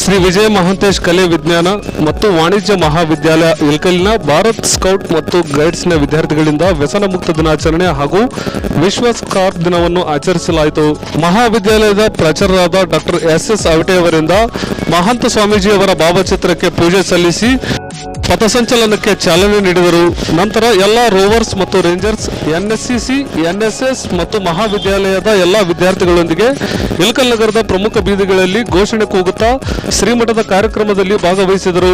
ಶ್ರೀ ವಿಜಯ ಮಹಾಂತೇಶ್ ಕಲೆ ವಿಜ್ಞಾನ ಮತ್ತು ವಾಣಿಜ್ಯ ಮಹಾವಿದ್ಯಾಲಯ ಇಲ್ಕಲ್ನ ಭಾರತ್ ಸ್ಕೌಟ್ ಮತ್ತು ಗೈಡ್ಸ್ನ ವಿದ್ಯಾರ್ಥಿಗಳಿಂದ ವ್ಯಸನ ಮುಕ್ತ ದಿನಾಚರಣೆ ಹಾಗೂ ವಿಶ್ವ ಸ್ಕಾರ್ಪ್ ದಿನವನ್ನು ಆಚರಿಸಲಾಯಿತು. ಮಹಾವಿದ್ಯಾಲಯದ ಪ್ರಾಚಾರ್ಯರಾದ ಡಾಕ್ಟರ್ ಎಸ್ ಎಸ್ ಅವರಿಂದ ಮಹಾಂತ ಸ್ವಾಮೀಜಿಯವರ ಭಾವಚಿತ್ರಕ್ಕೆ ಪೂಜೆ ಸಲ್ಲಿಸಿ ಪಥಸಂಚಲನಕ್ಕೆ ಚಾಲನೆ ನೀಡಿದರು. ನಂತರ ಎಲ್ಲ ರೋವರ್ಸ್ ಮತ್ತು ರೇಂಜರ್ಸ್, ಎನ್ಎಸ್ಸಿಸಿ, ಎನ್ಎಸ್ಎಸ್ ಮತ್ತು ಮಹಾವಿದ್ಯಾಲಯದ ಎಲ್ಲ ವಿದ್ಯಾರ್ಥಿಗಳೊಂದಿಗೆ ಇಲ್ಕಲ್ ನಗರದ ಪ್ರಮುಖ ಬೀದಿಗಳಲ್ಲಿ ಘೋಷಣೆ ಕೂಗುತ್ತಾ ಶ್ರೀಮಠದ ಕಾರ್ಯಕ್ರಮದಲ್ಲಿ ಭಾಗವಹಿಸಿದರು.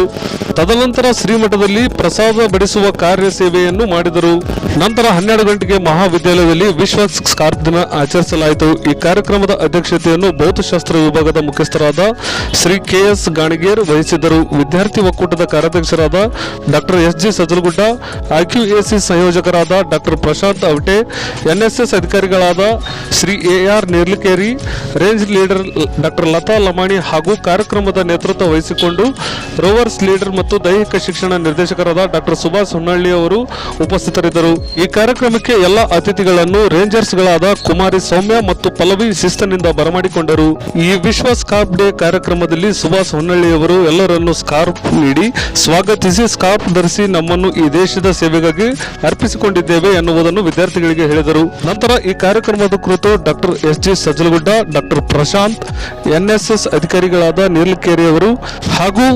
ತದನಂತರ ಶ್ರೀಮಠದಲ್ಲಿ ಪ್ರಸಾದ ಬಡಿಸುವ ಕಾರ್ಯ ಸೇವೆಯನ್ನು ಮಾಡಿದರು. ನಂತರ ಹನ್ನೆರಡು ಗಂಟೆಗೆ ಮಹಾವಿದ್ಯಾಲಯದಲ್ಲಿ ವಿಶ್ವ ಸ್ಕಾರ್ಪ್ ದಿನ ಆಚರಿಸಲಾಯಿತು. ಈ ಕಾರ್ಯಕ್ರಮದ ಅಧ್ಯಕ್ಷತೆಯನ್ನು ಭೌತಶಾಸ್ತ್ರ ವಿಭಾಗದ ಮುಖ್ಯಸ್ಥರಾದ ಶ್ರೀ ಕೆ ಎಸ್ ಗಾಣಿಗೇರ್ ವಹಿಸಿದ್ದರು. ವಿದ್ಯಾರ್ಥಿ ಒಕ್ಕೂಟದ ಕಾರ್ಯಾಧ್ಯಕ್ಷರಾದ doctor S G Sajalagudda IQAC ಸಂಯೋಜಕರಾದ doctor Prashant Avate, NSS ಅಧಿಕಾರಿಗಳಾದ Shri A R Nerlikeri, range leader doctor Lata Lamani ಹಾಗೂ ಕಾರ್ಯಕ್ರಮದ ನೇತೃತ್ವ ವಹಿಸಿಕೊಂಡು ರೋವರ್ಸ್ ಲೀಡರ್ ಮತ್ತು ದೈಹಿಕ ಶಿಕ್ಷಣ ನಿರ್ದೇಶಕರಾದ ಡಾಕ್ಟರ್ ಸುಭಾಷ್ ಹೊನ್ನಳ್ಳಿ ಅವರು ಉಪಸ್ಥಿತರಿದ್ದರು. ಈ ಕಾರ್ಯಕ್ರಮಕ್ಕೆ ಎಲ್ಲ ಅತಿಥಿಗಳನ್ನು ರೇಂಜರ್ಸ್ಗಳಾದ ಕುಮಾರಿ ಸೌಮ್ಯ ಮತ್ತು ಪಲ್ಲವಿ ಶಿಸ್ತನಿಂದ ಬರಮಾಡಿಕೊಂಡರು. ಈ ವಿಶ್ವ ಸ್ಕಾರ್ಪ್ ಡೇ ಕಾರ್ಯಕ್ರಮದಲ್ಲಿ ಸುಭಾಷ್ ಹೊನ್ನಳ್ಳಿ ಅವರು ಎಲ್ಲರನ್ನು ಸ್ಕಾರ್ಪ್ ನೀಡಿ ಸ್ವಾಗತಿಸಿ ಸ್ಕಾರ್ಪ್ ಧರಿಸಿ ನಮ್ಮನ್ನು ಈ ದೇಶದ ಸೇವೆಗಾಗಿ ಅರ್ಪಿಸಿಕೊಂಡಿದ್ದೇವೆ ಎನ್ನುವುದನ್ನು ವಿದ್ಯಾರ್ಥಿಗಳಿಗೆ ಹೇಳಿದರು. ನಂತರ ಈ ಕಾರ್ಯಕ್ರಮದ ಕುರಿತು doctor S G Sajjalagudda, doctor Prashant, NSS ಅಧಿಕಾರಿಗಳಾದ ನೀರ್ಲಕೇರಿಯವರು ಹಾಗೂ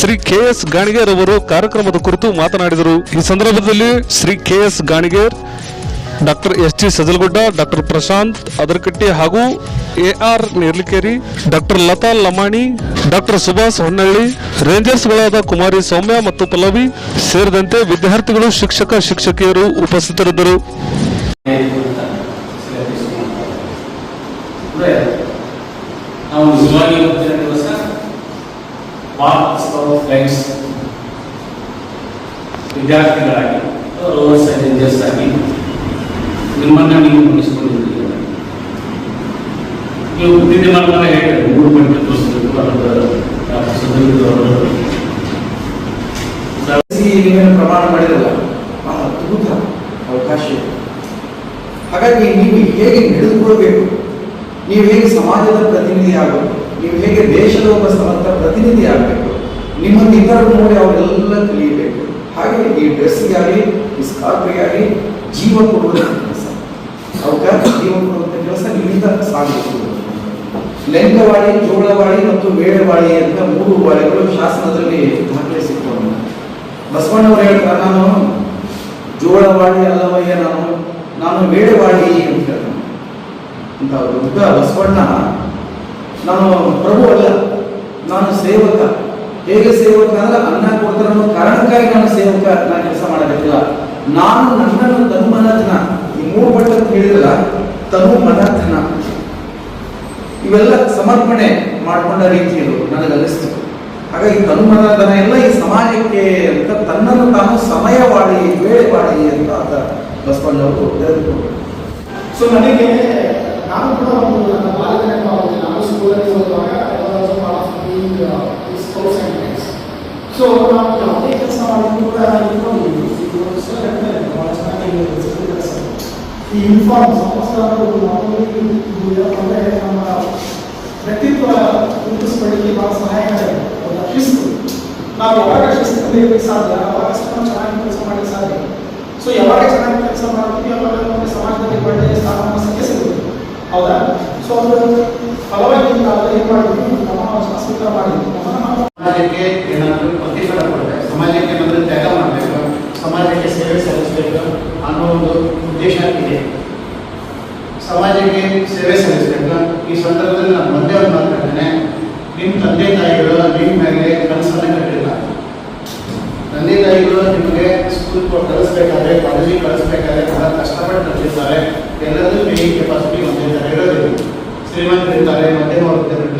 ಶ್ರೀ ಕೆ ಎಸ್ ಗಾಣಿಗೇರ್ ಅವರು ಕಾರ್ಯಕ್ರಮದ ಕುರಿತು ಮಾತನಾಡಿದರು. ಈ ಸಂದರ್ಭದಲ್ಲಿ Shri K S Ganiger, doctor S G Sajalgudda doctor Prashant Adarakatti ಹಾಗೂ A R Nerlikeri, doctor Lata Lamani doctor Subhash Honnalli, ರೇಂಜರ್ಸ್ಗಳಾದ ಕುಮಾರಿ ಸೌಮ್ಯ ಮತ್ತು ಪಲ್ಲವಿ ಸೇರಿದಂತೆ ವಿದ್ಯಾರ್ಥಿಗಳು ಶಿಕ್ಷಕ, ಶಿಕ್ಷಕಿಯರು ಉಪಸ್ಥಿತರಿದ್ದರು. ನಿಮ್ಮನ್ನ ನೀವು ನೀವು ಮೂರು ಗಂಟೆ ಹಾಗಾಗಿ ನೀವು ಹೇಗೆ ನಡೆದುಕೊಳ್ಬೇಕು ನೀವು ಹೇಗೆ ಸಮಾಜದ ಪ್ರತಿನಿಧಿ ಆಗಬೇಕು ನೀವು ಹೇಗೆ ದೇಶದ ಒಬ್ಬ ಸಮರ್ಥ ಪ್ರತಿನಿಧಿ ಆಗಬೇಕು ನಿಮ್ಮನ್ನು ಇತರರು ನೋಡಿ ಅವರೆಲ್ಲ ಕಲಿಯಬೇಕು. ಹಾಗೆ ಈ ಡ್ರೆಸ್ಸಿಗಾಗಲಿ ಈ ಸ್ಕಾರ್ಪಿಗಾಗಲಿ ಜೀವ ಕೊಡುವಂಥ ಕೆಲಸ ಅವಕಾಶ ಜೀವ ಕೊಡುವಂಥ ಕೆಲಸ ನಿಮ್ಮಿಂದ ಸಾಗಬೇಕು ಲೆಂಗವಾಳಿ ಜೋಳವಾಡಿ ಮತ್ತು ವೇಳವಾಡಿ ಅಂತ ಮೂರು ವಾಳಿಗಳು ಶಾಸನದಲ್ಲಿ ದಾಖಲಿಸಿಕೊಂಡು ಬಸವಣ್ಣವರು ಹೇಳ್ತಾರೆ, ನಾನು ಜೋಳವಾಡಿ ಅಲ್ಲವಯ್ಯ, ನಾನು ನಾನು ಮೇಡವಾಡಿ ಅಂತ ಹೇಳ್ತಾನೆ. ಅಂತ ಬಸವಣ್ಣ ನಾನು ಪ್ರಭು ಅಲ್ಲ. ನಾನು ಸೇವಕ. ಹೇಗೆ ಸೇವಕ ಅಂದ್ರೆ ಅನ್ನ ಕೊಡ್ತಾರೆ ಅನ್ನೋ ಕಾರಣಕ್ಕಾಗಿ ನಾನು ಸೇವಕ ನಾನು ಕೆಲಸ ಮಾಡಬೇಕಿಲ್ಲ ನಾನು ನನ್ನನ್ನು ತನು ಈ ಮೂರು ಅಂತ ಹೇಳಿದ್ರಲ್ಲ ತನು ಮನಧನ ಇವೆಲ್ಲ ಸಮರ್ಪಣೆ ಮಾಡಿಕೊಂಡ ರೀತಿಯಲ್ಲಿ ನನಗೆ ಅನಿಸ್ತು ಹಾಗಾಗಿ ಮನತನ ಎಲ್ಲ ಈ ಸಮಾಜಕ್ಕೆ ಅಂತ ತನ್ನನ್ನು ತಾನು ಸಮಯವಾಡಿ ವೇಳೆವಾಡಿ ಅಂತ ಆತ ಬಸವಣ್ಣವರು ತಿಳಿದುಕೊಂಡರು ಸೊ ನನಗೆ ನಾನು ಕೂಡ ಒಂದು ನನ್ನ ಬಾಲ್ಯದ ನೆನಪಾಗುತ್ತೆ ನಾನು ಸ್ಕೂಲಲ್ಲಿ ಓದುವಾಗ ಸೊ ನಾವು ಯಾವುದೇ ಕೆಲಸ ಮಾಡಿದ್ರು ಕೂಡ ಇಟ್ಕೊಂಡಿದ್ವಿ ಸರ್ ಹೇಳ್ತಾರೆ ಭಾಳ ಚೆನ್ನಾಗಿ ಕೆಲಸ ಈ ಯೂನಿಫಾರ್ಮ್ ಸಮಸ್ತ ಅಂದರೆ ನಮ್ಮ ವ್ಯಕ್ತಿತ್ವ ರೂಪಿಸ್ಕೊಳ್ಳಿಕ್ಕೆ ಭಾಳ ಸಹಾಯಕಾರಿ ಹೌದಾ? ಶಿಸ್ತು ನಾವು ಯಾವಾಗ ಶಿಸ್ತಲ್ಲಿ ಇರಲಿಕ್ಕೆ ಸಾಧ್ಯ ಅವಾಗ ಸ್ವಲ್ಪ ಚೆನ್ನಾಗಿ ಕೆಲಸ ಮಾಡಲಿಕ್ಕೆ ಸಾಧ್ಯ ಸೊ ಯಾವಾಗ ಚೆನ್ನಾಗಿ ಕೆಲಸ ಮಾಡ್ತೀವಿ ಅವಾಗ ನಮಗೆ ಸಮಾಜದಲ್ಲಿ ಒಳ್ಳೆಯ ಸ್ಥಾನಮಾನ ಸಂಖ್ಯೆ ಸಿಗುತ್ತೆ ಹೌದಾ ಸೊ ಅದು ಫಲವಾಗಿ ನಾವು ಏನು ಮಾಡಿದ್ವಿ ನಮ್ಮ ಸಂಸ್ಕೃತ ಮಾಡಿದ್ವಿ ಸಮಾಜಕ್ಕೆ ಏನಾದರೂ ಪ್ರತಿಫಲ ಕೊಡಬೇಕು, ಸಮಾಜಕ್ಕೆ ಏನಾದರೂ ತ್ಯಾಗ ಮಾಡಬೇಕು, ಸಮಾಜಕ್ಕೆ ಸೇವೆ ಸಲ್ಲಿಸಬೇಕು ಅನ್ನೋ ಒಂದು ಉದ್ದೇಶ ಇದೆ. ಸಮಾಜಕ್ಕೆ ಸೇವೆ ಸಲ್ಲಿಸಬೇಕು, ಈ ಸಂದರ್ಭದಲ್ಲಿ ನಾನು ಒಂದೇ ಒಂದು ಮಾತಾಡ್ತೇನೆ ನಿಮ್ಮ ತಂದೆ ತಾಯಿಗಳು ನಿಮ್ಮ ಮೇಲೆ ಕನಸನ್ನು ಕಟ್ಟಿಲ್ಲ ತಂದೆ ತಾಯಿಗಳು ನಿಮಗೆ ಸ್ಕೂಲ್ ಕಳಿಸ್ಬೇಕಾದ್ರೆ ಕಾಲೇಜಿಗೆ ಕಳಿಸ್ಬೇಕಾದ್ರೆ ಬಹಳ ಕಷ್ಟಪಟ್ಟು ಕಲಿಸಿದ್ದಾರೆ ಎಲ್ಲರೂ ಬೇರೆ ಕೆಪಾಸಿಟಿ ಹೊಂದಿದ್ದಾರೆ. ಇರೋದಿಲ್ಲ ಶ್ರೀಮಂತರಿರ್ತಾರೆ ಮಧ್ಯಮ ವರ್ಗದವರಿರ್ತಾರೆ